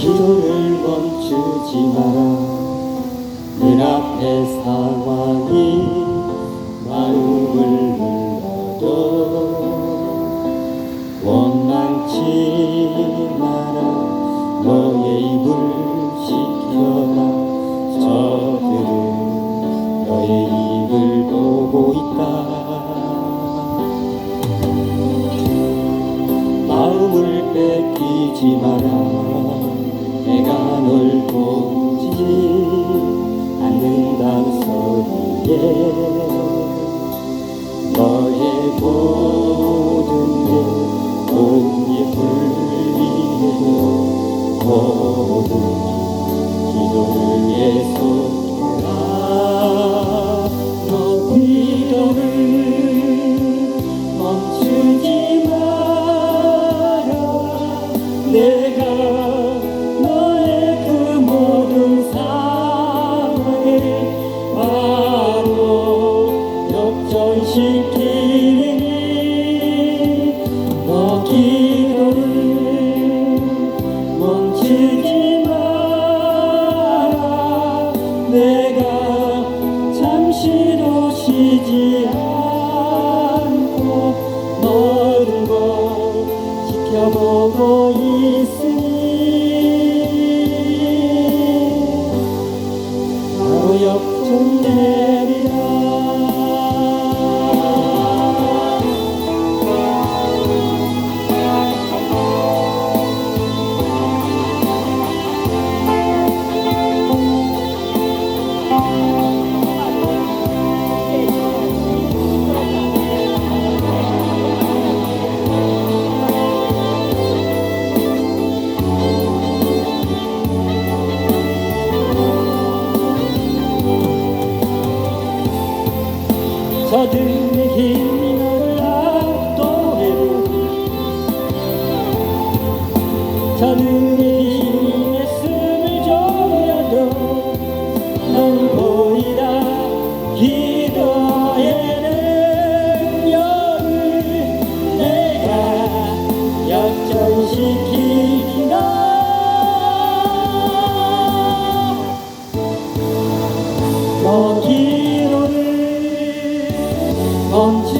기도를 멈추지 마라 눈앞의 상황이 마음을 눌러도 원망치 마라. 너의 입을 지켜라. 저들은 너의 입을 보고 있다. 마음을 뺏기지 마라 내가 널 보지 않는다는 소리에 너의 모든 게온 예불 위에도 모든 기도를 예속해라 너 기도를 멈추지 마라. 내가 쉬지 않고 걸 지켜보고 있으 저들의 힘이 나를 압도해도 힘에 숨을 졸여도 넌 보이라 기도에는 영을 내가 역전시키 멈추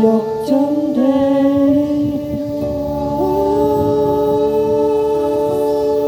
mo